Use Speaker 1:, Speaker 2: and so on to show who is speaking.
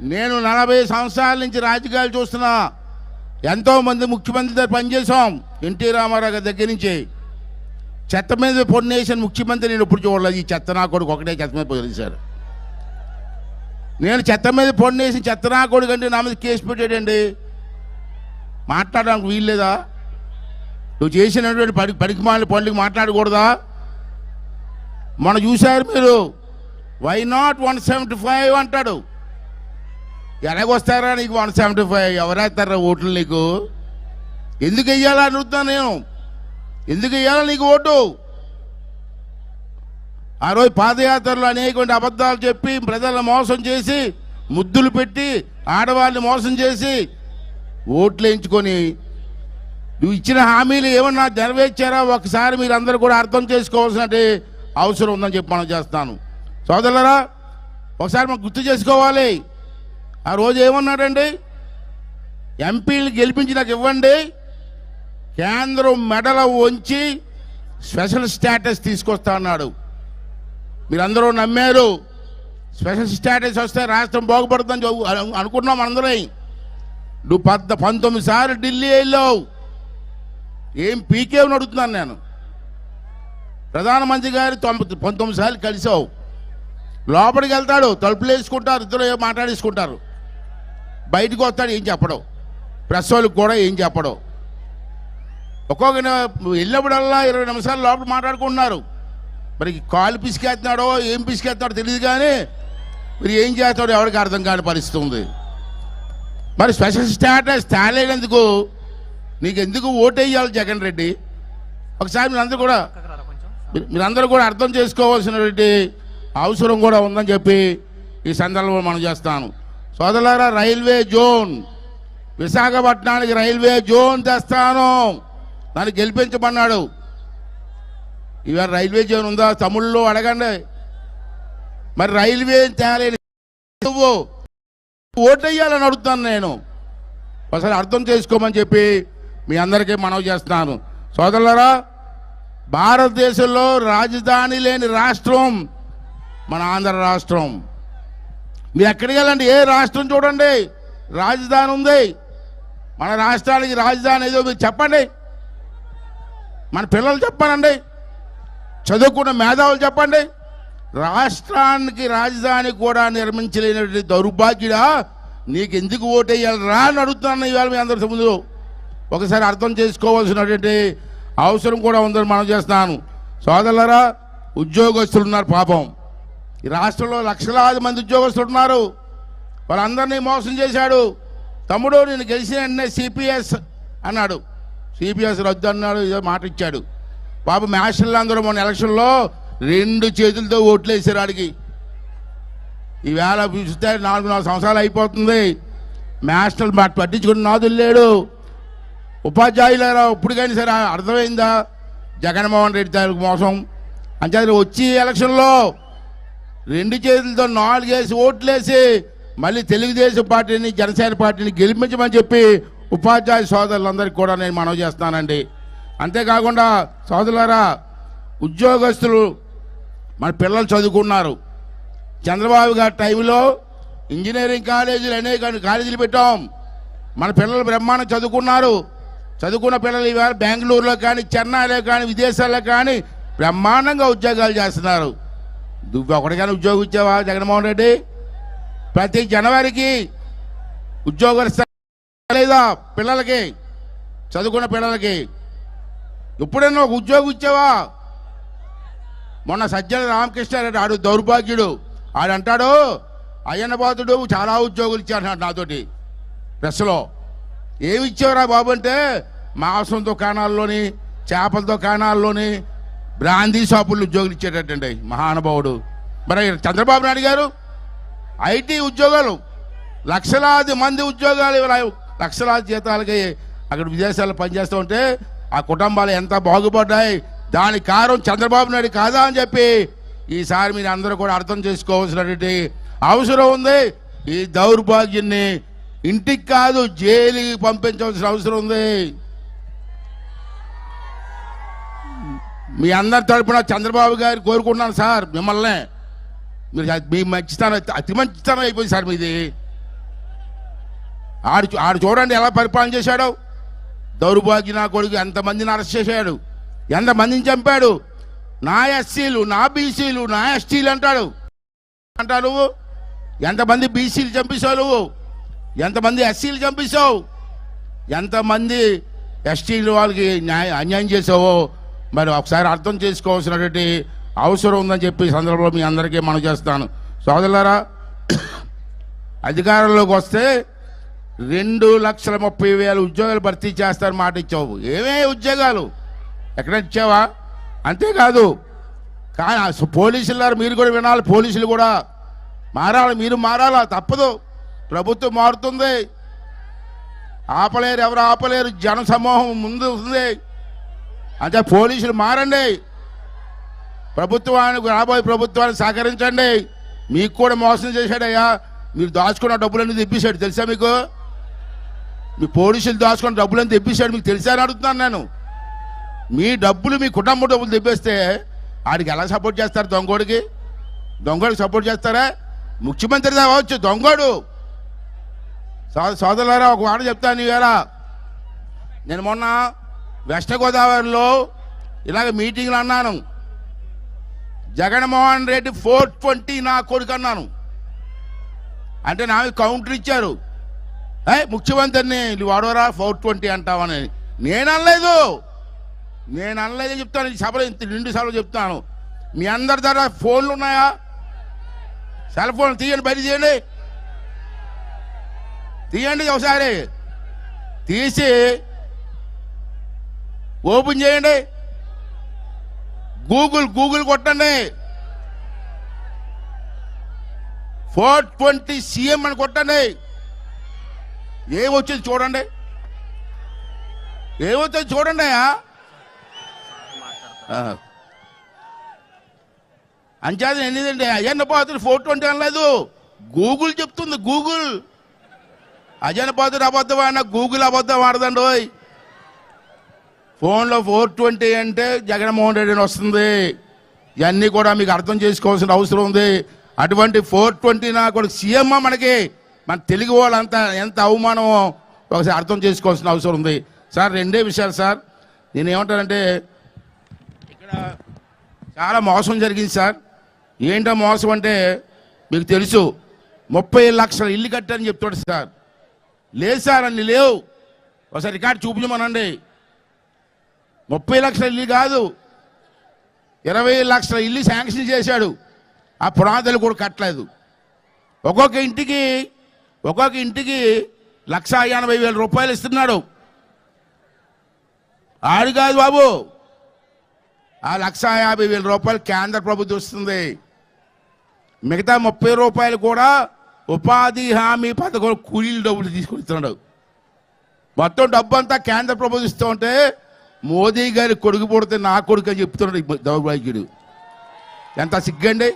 Speaker 1: నేను నలభై సంవత్సరాల నుంచి రాజకీయాలు చూస్తున్నా. ఎంతోమంది ముఖ్యమంత్రి దగ్గర పనిచేసాం ఎన్టీ రామారావు గారి దగ్గర నుంచి. చెత్త మీద పొన్నేసిన ముఖ్యమంత్రి నేను ఇప్పుడు చూడలేదు. ఈ చెత్త నా కొడుకు ఒకటే చెత్త మీద పొదిలేశారు నేను చెత్త మీద పొన్నేసిన చెత్త నా కొడుకు అంటే నా మీద కేసు పెట్టాడండి. మాట్లాడడానికి వీల్లేదా నువ్వు చేసినటువంటి పడి పడికి మాలిన మాట్లాడకూడదా? మనం చూశారు మీరు? Why not one seventy five అంటాడు. ఎలాగొస్తారా నీకు వన్ సెవెంటీ ఫైవ్ ఎవరేస్తారా ఓట్లు నీకు? ఎందుకు వెయ్యాలా అడుగుతాను నేను? ఎందుకు వెయ్యాలా నీకు ఓటు? ఆ రోజు పాదయాత్రలో అనేకమైన అబద్ధాలు చెప్పి ప్రజలను మోసం చేసి ముద్దులు పెట్టి ఆడవాళ్ళని మోసం చేసి ఓట్లు వేయించుకొని నువ్వు ఇచ్చిన హామీలు ఏమన్నా నెరవేర్చారా? ఒకసారి మీరు అందరూ కూడా అర్థం చేసుకోవాల్సిన అవసరం ఉందని చెప్పి మనం చేస్తాను. సోదరులరా ఒకసారి మనం గుర్తు చేసుకోవాలి. ఆ రోజు ఏమన్నాడండి? ఎంపీలు గెలిపించి నాకు ఇవ్వండి. కేంద్రం మెడల వంచి స్పెషల్ స్టేటస్ తీసుకొస్తా అన్నాడు. మీరందరూ నమ్మారు. స్పెషల్ స్టేటస్ వస్తే రాష్ట్రం బాగుపడుతుందని చెప్పు- అనుకున్నాం అందరం నువ్వు పద్ద పంతొమ్మిది సార్లు ఢిల్లీ వెళ్ళావు. ఏం పీకేవని అడుగుతున్నాను నేను. ప్రధానమంత్రి గారి తొంభై పంతొమ్మిది సార్లు కలిసావు. లోపలికి వెళ్తాడు తలుపులు వేసుకుంటారు ఇద్దరు మాట్లాడేసుకుంటారు. బయటకు వస్తాడు ఏం చెప్పడం. ప్రెస్ వాళ్ళకి కూడా ఏం చెప్పడం. ఒక్కొక్క వెళ్ళినప్పుడల్లా ఇరవై నిమిషాలు లోపల మాట్లాడుకుంటున్నారు. మరి కాలు పిసికేస్తున్నాడో ఏం పిసికేస్తున్నాడో తెలియదు కానీ మరి ఏం చేస్తాడో ఎవరికి అర్థం కాని పరిస్థితి ఉంది. మరి స్పెషల్ స్టేటస్ తేలేనందుకు నీకు ఎందుకు ఓటేయాలి జగన్ రెడ్డి? ఒకసారి మీరందరూ కూడా మీరు- మీరందరూ కూడా అర్థం చేసుకోవాల్సినటువంటి అవసరం కూడా ఉందని చెప్పి ఈ సందర్భంలో మనం చేస్తాను. సోదరులారా రైల్వే జోన్ విశాఖపట్నానికి రైల్వే జోన్ తెస్తాను. నన్ను గెలిపించమన్నాడు. ఇవాళ రైల్వే జోన్ ఉందా? తమిళ్ళో అడగండి. మరి రైల్వే తేలేని నువ్వు ఓటేయాలని అడుగుతాను నేను. ఒకసారి అర్థం చేసుకోమని చెప్పి మీ అందరికీ మనవి చేస్తున్నాను. సోదరులరా భారతదేశంలో రాజధాని లేని రాష్ట్రం మన ఆంధ్ర రాష్ట్రం. మీరు ఎక్కడికి వెళ్ళండి? ఏ రాష్ట్రం చూడండి? రాజధాని ఉంది. మన రాష్ట్రానికి రాజధాని ఏదో మీరు చెప్పండి. మన పిల్లలు చెప్పానండి. చదువుకున్న మేధావులు చెప్పండి. రాష్ట్రానికి రాజధాని కూడా నిర్మించలేనటువంటి దౌర్భాగ్యుడా నీకు ఎందుకు ఓటేయాలి రా అని అడుగుతున్నాను ఇవాళ మీ అందరి ముందు. ఒకసారి అర్థం చేసుకోవాల్సినటువంటి అవసరం కూడా ఉందని మనం చేస్తున్నాను. సోదరులరా ఉద్యోగస్తులు ఉన్నారు పాపం. ఈ రాష్ట్రంలో లక్షలాది మంది ఉద్యోగస్తులు ఉన్నారు. వాళ్ళందరినీ మోసం చేశాడు. తమ్ముడు నేను గెలిచిన వెంటనే సిపిఎస్ అన్నాడు. సిపిఎస్ రద్దు అన్నాడు ఏదో మాట ఇచ్చాడు. పాప మ్యాషన్లు అందరూ మొన్న ఎలక్షన్లో రెండు చేతులతో ఓట్లు వేసారు ఆడికి. ఈవేళ చూస్తే నాలుగు నాలుగు సంవత్సరాలు అయిపోతుంది. మ్యాషనల్ మాట పట్టించుకుని నాదులు లేడు. ఉపాధ్యాయులారా ఇప్పుడు కానీ సరే అర్థమైందా? జగన్మోహన్ రెడ్డి తాలూకు మోసం. అంచేత వచ్చి ఎలక్షన్లో రెండు చేతులతో నాలుగేసి ఓట్లేసి మళ్ళీ తెలుగుదేశం పార్టీని జనసేన పార్టీని గెలిపించమని చెప్పి ఉపాధ్యాయ సోదరులందరికీ కూడా నేను మనవి చేస్తానండి అంతేకాకుండా సోదరులారా ఉద్యోగస్తులు మన పిల్లలు చదువుకున్నారు చంద్రబాబు గారి టైంలో ఇంజనీరింగ్ కాలేజీలు అనేక కాలేజీలు పెట్టాం. మన పిల్లలు బ్రహ్మాండం చదువుకున్నారు. చదువుకున్న పిల్లలు ఇవాళ బెంగళూరులో కానీ చెన్నైలో కానీ విదేశాల్లో కానీ బ్రహ్మాండంగా ఉద్యోగాలు చేస్తున్నారు. నువ్వు ఒకటికైనా ఉద్యోగం ఇచ్చావా జగన్మోహన్ రెడ్డి? ప్రతి జనవరికి ఉద్యోగాలు లేదా పిల్లలకి? చదువుకున్న పిల్లలకి? ఎప్పుడైనా ఒక ఉద్యోగం ఇచ్చావా? మొన్న సజ్జల రామకృష్ణారెడ్డి ఆడు దౌర్భాగ్యుడు. ఆడు అంటాడు అయ్యన్న చాలా ఉద్యోగులు ఇచ్చాడు నాతోటి. ప్రెస్లో. ఏమి ఇచ్చేవరా బాబు అంటే మాంసం దుకాణాల్లోని చేపల దుకాణాల్లోని బ్రాందీ షాపుల్లో ఉద్యోగులు ఇచ్చేటట్టండి మహానుభావుడు. మరి చంద్రబాబు నాయుడు గారు ఐటీ ఉద్యోగాలు లక్షలాది మంది ఉద్యోగాలు లక్షలాది జీతాలకి అక్కడ విదేశాల్లో పనిచేస్తూ ఉంటే ఆ కుటుంబాలు ఎంత బాగుపడ్డాయి దాని కారణం చంద్రబాబు నాయుడు కాదా అని చెప్పి ఈసారి మీరు అందరూ కూడా అర్థం చేసుకోవాల్సినటువంటి అవసరం ఉంది. ఈ దౌర్భాగ్యాన్ని ఇంటికి కాదు జైలుకి పంపించవలసిన అవసరం ఉంది. మీ అందరి తరపున చంద్రబాబు గారు కోరుకుంటున్నాను సార్ మిమ్మల్ని. మీరు మీ మంచితనం అతి- మంచితనం అయిపోయింది సార్ మీది. ఆడు ఆడు చూడండి ఎలా పరిపాలన చేశాడో. దౌర్భాగ్య నా కొడుకు ఎంతమందిని అరెస్ట్ చేశాడు ఎంతమందిని చంపాడు. నా ఎస్సీలు నా బీసీలు నా ఎస్టీలు అంటాడు. అంటావు నువ్వు? ఎంతమంది బీసీలు చంపేశావు నువ్వు? ఎంతమంది ఎస్సీలు చంపేశావు? ఎంతమంది ఎస్టీలు వాళ్ళకి న్యాయ అన్యాయం చేసావో మరి ఒకసారి అర్థం చేసుకోవాల్సినటువంటి అవసరం ఉందని చెప్పి సందర్భంలో మీ అందరికీ మనం చేస్తాను. సోదరులారా అధికారంలోకి వస్తే రెండు లక్షల ముప్పై వేల ఉద్యోగాలు భర్తీ చేస్తారు మాట ఇచ్చావు. ఏమే ఉద్యోగాలు? ఎక్కడ ఇచ్చావా? అంతేకాదు కానీ పోలీసులారు మీరు కూడా వినాలి పోలీసులు కూడా మారాలి మీరు మారాలా తప్పదు. ప్రభుత్వం మారుతుంది. ఆపలేరు ఎవరు ఆపలేరు జనసమూహం ముందు ఉంది. అంటే పోలీసులు మారండి. ప్రభుత్వానికి రాబోయే ప్రభుత్వాన్ని సహకరించండి. మీకు కూడా మోసం చేశాడయ్యా. మీరు దాచుకున్న డబ్బులన్నీ తెప్పిశాడు. తెలుసా మీకు? మీ పోలీసులు దాచుకున్న డబ్బులన్నీ తెప్పించాడు మీకు తెలుసా అని అడుగుతున్నాను నేను. మీ డబ్బులు మీ కుటుంబ డబ్బులు తెప్పిస్తే ఆడికి ఎలా సపోర్ట్ చేస్తారు దొంగోడికి? దొంగోడికి సపోర్ట్ చేస్తారా? ముఖ్యమంత్రి కావచ్చు దొంగోడు. సోదరులారా ఒక మాట చెప్తాను ఇవాళ. నేను మొన్న వెస్ట్ గోదావరిలో ఇలాగ మీటింగ్లు అన్నాను. జగన్మోహన్ రెడ్డి ఫోర్ ట్వంటీ నా కొడుకు అన్నాను. అంటే నా కౌంటర్ ఇచ్చారు. ఏ ముఖ్యమంత్రిని నువ్వు వాడవరా? Four twenty అంటావని. నేను అనలేదు నేను అనలేదు చెప్తాను సభలో ఇంత నిండు సభలో చెప్తాను. మీ అందరి దగ్గర ఫోన్లు ఉన్నాయా? సెల్ ఫోన్ తీయండి బయట తీయండి. తీయండి ఒకసారి. తీసి ఓపెన్ చేయండి. గూగుల్ గూగుల్ కొట్టండి. ఫోర్ ట్వంటీ సీఎం అని కొట్టండి. ఏమొచ్చింది చూడండి. ఏమొచ్చింది చూడండి అయ్యా. ఆ. అంచేత ఎందుకంటే అజన్న ఫోర్ ట్వంటీ అనలేదు. గూగుల్ చెప్తుంది గూగుల్. అజన్న పాత్రుడు అబద్ధం ఆడినా గూగుల్ అబద్ధం ఆడదండి ఫోన్లో ఫోర్ ట్వంటీ అంటే జగన్మోహన్ రెడ్డి అని వస్తుంది. ఇవన్నీ కూడా మీకు అర్థం చేసుకోవాల్సిన అవసరం ఉంది. అటువంటి ఫోర్ ట్వంటీ నా కూడా సీఎం మనకి. మన తెలుగు వాళ్ళంతా ఎంత అవమానమో ఒకసారి అర్థం చేసుకోవాల్సిన అవసరం ఉంది. సార్ రెండే విషయాలు సార్. నేను ఏమంటానంటే ఇక్కడ చాలా మోసం జరిగింది సార్. ఏంటో మోసం అంటే మీకు తెలుసు ముప్పై లక్షల ఇల్లు కట్టారని చెప్తాడు సార్. లేదు సార్ అన్ని లేవు. ఒకసారి రికార్డు చూపించమనండి. ముప్పై లక్షల ఇల్లు కాదు. ఇరవై లక్షల ఇల్లు శాంక్షన్ చేశాడు. ఆ పునాదులు కూడా కట్టలేదు. ఒక్కొక్క ఇంటికి ఒక్కొక్క ఇంటికి లక్ష ఎనభై వేల రూపాయలు ఇస్తున్నాడు. ఆడు కాదు బాబు. ఆ లక్ష యాభై వేల రూపాయలు కేంద్ర ప్రభుత్వం ఇస్తుంది. మిగతా ముప్పై రూపాయలు కూడా ఉపాధి హామీ పథకం కూలీలు డబ్బులు తీసుకొస్తున్నాడు. మొత్తం డబ్బు అంతా కేంద్ర ప్రభుత్వం ఇస్తూ ఉంటే మోదీ గారి కొడుకు పుడితే నా కొడుకు అని చెప్తున్నాడు దౌర్భాగ్యుడు. ఎంత సిగ్గండి?